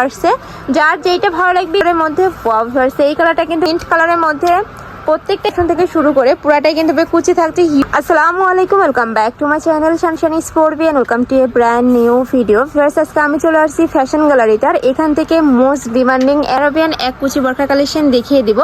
আসছে যার যেইটা ভালো লাগবে এর মধ্যে এই কালারটা কিন্তু মিন্ট কালারের মধ্যে প্রত্যেকটা এখান থেকে শুরু করে পুরাটাই কিন্তু কুচি থাকছে। আসসালামু আলাইকুম welcome back to my channel শানশানি স্পোর্টবিয়ান welcome to a brand new video fierce আজকে আমি চলে আসছি ফ্যাশন গ্যালারিতে আর এখান থেকে মোস্ট ডিমান্ডিং অ্যারাবিয়ান এক কুচি বরখা কালেকশন দেখিয়ে দিব।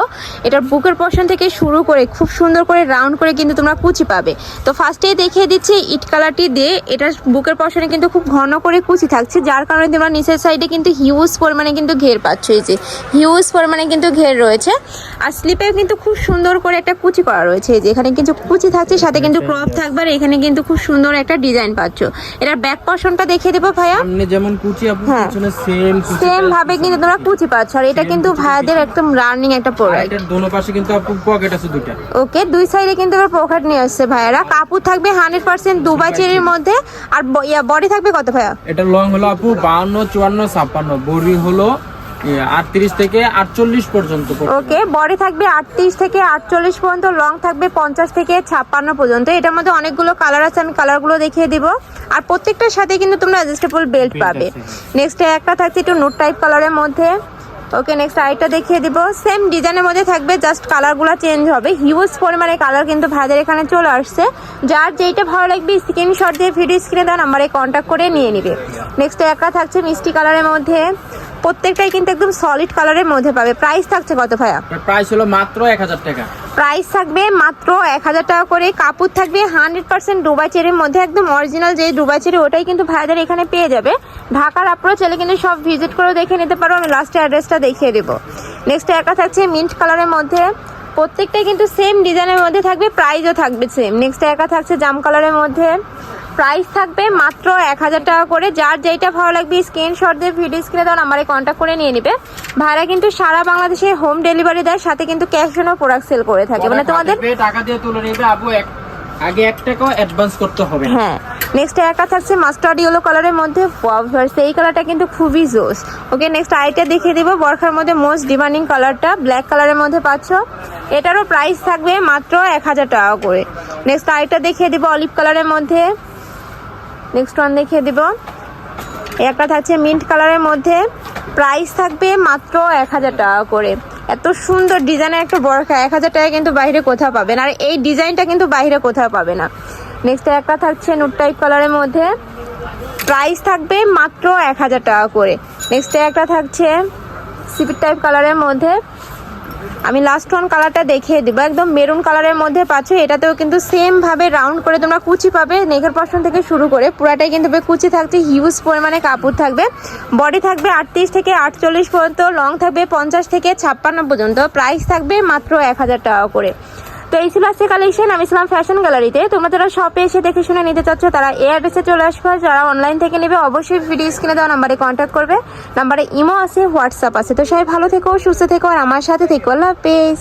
এটার বুকের পশন থেকে শুরু করে খুব সুন্দর করে রাউন্ড করে কিন্তু তোমরা কুচি পাবে। তো ফার্স্টেই দেখিয়ে দিচ্ছি ইট কালারটি দিয়ে। এটার বুকের পশনে কিন্তু খুব ঘন করে কুচি থাকছে, যার কারণে তোমরা নিচের সাইডে কিন্তু হিউজ পরিমাণে কিন্তু ঘের পাচ্ছ। এই যে হিউজ পরিমাণে কিন্তু ঘের রয়েছে। আর স্লিপে কিন্তু খুব সুন্দর করে একটা কুচি করা রয়েছে। এই যে এখানে কিন্তু কুচি থাকছে সাথে কিন্তু ক্রপ থাকবে আর এখানে কিন্তু খুব সুন্দর একটা ডিজাইন পাচ্ছ। এটার ব্যাক পশনটা দেখিয়ে দেবো ভাইয়া? যেমন কুচি আপু হ্যাঁ। সেম সেম ভাবে কিন্তু তোমরা কুচি পাচ্ছ আর এটা কিন্তু ভাইয়াদের একদম রানিং একটা প্রোডাক্ট এটার দোনো পাশে কিন্তু আপু পকেট আছে দুইটা। ওকে দুই সাইডে কিন্তু এবার পকেট নিয়ে আসছে ভাইয়ারা। কাপড় থাকবে হান্ড্রেড পার্সেন্ট দুবাই চেরির মধ্যে আর বডি থাকবে কত ভাইয়া? এটা লং হলো আপু বাউন্ন চুয়ান্ন ছাপ্পান্ন। বড়ি হলো আটত্রিশ থেকে আটচল্লিশ পর্যন্ত ওকে বডি থাকবে আটত্রিশ থেকে আটচল্লিশ পর্যন্ত লং থাকবে পঞ্চাশ থেকে ছাপ্পান্ন পর্যন্ত। এটার মধ্যে অনেকগুলো কালার আছে আমি কালারগুলো দেখিয়ে দিব। আর প্রত্যেকটার সাথে কিন্তু তোমরা অ্যাডজাস্টেবল বেল্ট পাবে। নেক্সট একটা থাকছে একটু নোট টাইপ কালারের মধ্যে। ওকে নেক্সট আরেকটা দেখিয়ে দিব। সেম ডিজাইনের মধ্যে থাকবে জাস্ট কালারগুলো চেঞ্জ হবে। হিউজ পরিমাণে কালার কিন্তু ভাইদের এখানে চলে আসছে। যার যেইটা ভালো লাগবে স্ক্রিনশট দিয়ে ভিডিও স্ক্রিনে দেওয়া নাম্বারে কন্ট্যাক্ট করে নিয়ে নিবে। নেক্সট একটা থাকছে মিষ্টি কালারের মধ্যে। প্রত্যেকটাই কিন্তু একদম সলিড কালারের মধ্যে পাবে। প্রাইস থাকছে কত ভাইয়া? প্রাইস হলো মাত্র এক হাজার টাকা। প্রাইস থাকবে মাত্র এক হাজার টাকা করে। কাপড় থাকবে হান্ড্রেড পার্সেন্ট ডুবাই চেরির মধ্যে। একদম অরিজিনাল যে ডুবাই চেরি ওটাই কিন্তু ভাইদের এখানে পেয়ে যাবে। ঢাকার আপনারা চাইলে কিন্তু সব ভিজিট করে দেখে নিতে পারো। আমি লাস্টে অ্যাড্রেসটা দেখিয়ে দেবো। নেক্সট একা থাকছে মিন্ট কালারের মধ্যে। প্রত্যেকটাই কিন্তু সেম ডিজাইনের মধ্যে থাকবে। প্রাইসও থাকবে সেম নেক্সট একা থাকছে জাম কালারের মধ্যে। প্রাইস থাকবে মাত্র এক হাজার টাকা করে। যার যেইটা ভালো লাগবে স্ক্রিনশট দিয়ে ভিডিও স্ক্রিনে দেওয়া নাম্বারে কন্ট্যাক্ট করে নিয়ে নিবে। ভাড়া কিন্তু সারা বাংলাদেশে হোম ডেলিভারি দেয় সাথে কিন্তু ক্যাশ অনও প্রোডাক্ট সেল করে থাকে। মানে তোমাদের টাকা দিয়ে তুলে নেবে আপু এক- আগে এক টাকাও অ্যাডভান্স করতে হবে হ্যাঁ। নেক্সট একটা থাকছে মাস্টার্ড ইয়েলো কালারের মধ্যে এই কালারটা কিন্তু খুবই জোস ওকে নেক্সট আইটা দেখিয়ে দিব। বরখার মধ্যে মোস্ট ডিমান্ডিং কালারটা ব্ল্যাক কালারের মধ্যে পাচ্ছ। এটারও প্রাইস থাকবে মাত্র এক হাজার টাকা করে। নেক্সট আইটা দেখিয়ে দিব অলিভ কালারের মধ্যে। নেক্সট ওয়ান দেখিয়ে দিব। একটা থাকছে মিন্ট কালারের মধ্যে প্রাইস থাকবে মাত্র এক হাজার টাকা করে। এত সুন্দর ডিজাইনের একটা বরখা, এক হাজার টাকা কিন্তু বাইরে কোথাও পাবেন। আর এই ডিজাইনটা কিন্তু বাইরে কোথাও পাবে না। নেক্সট একটা থাকছে নুট টাইপ কালারের মধ্যে প্রাইস থাকবে মাত্র এক হাজার টাকা করে। নেক্সট একটা থাকছে সিপিট টাইপ কালারের মধ্যে আমি লাস্ট ওয়ান কালারটা দেখিয়ে দিব। একদম মেরুন কালারের মধ্যে পাচ্ছ, এটাতেও কিন্তু সেমভাবে রাউন্ড করে তোমরা কুচি পাবে, নেকের পশন থেকে শুরু করে। পুরাটাই কিন্তু কুচি থাকছে হিউজ পরিমাণে কাপড় থাকবে। বডি থাকবে আটত্রিশ থেকে আটচল্লিশ পর্যন্ত লং থাকবে পঞ্চাশ থেকে ছাপ্পান্ন পর্যন্ত। প্রাইস থাকবে মাত্র এক হাজার টাকা করে। তো এই ছিল আজকে কালেকশন আমি ছিলাম ফ্যাশন গ্যালারিতে তোমরা যারা শপে এসে দেখে শুনে নিতে চাচ্ছ, তারা এ অ্যাড্রেসে চলে আসবে। যারা অনলাইন থেকে নেবে, অবশ্যই ভিডিও স্ক্রিনে দেওয়া নাম্বারে কন্ট্যাক্ট করবে। নাম্বারে ইমো আছে হোয়াটসঅ্যাপ আছে। তো সবাই ভালো থেকো, সুস্থ থেকো, আর আমার সাথে থেকো। আল্লাহ হাফেজ।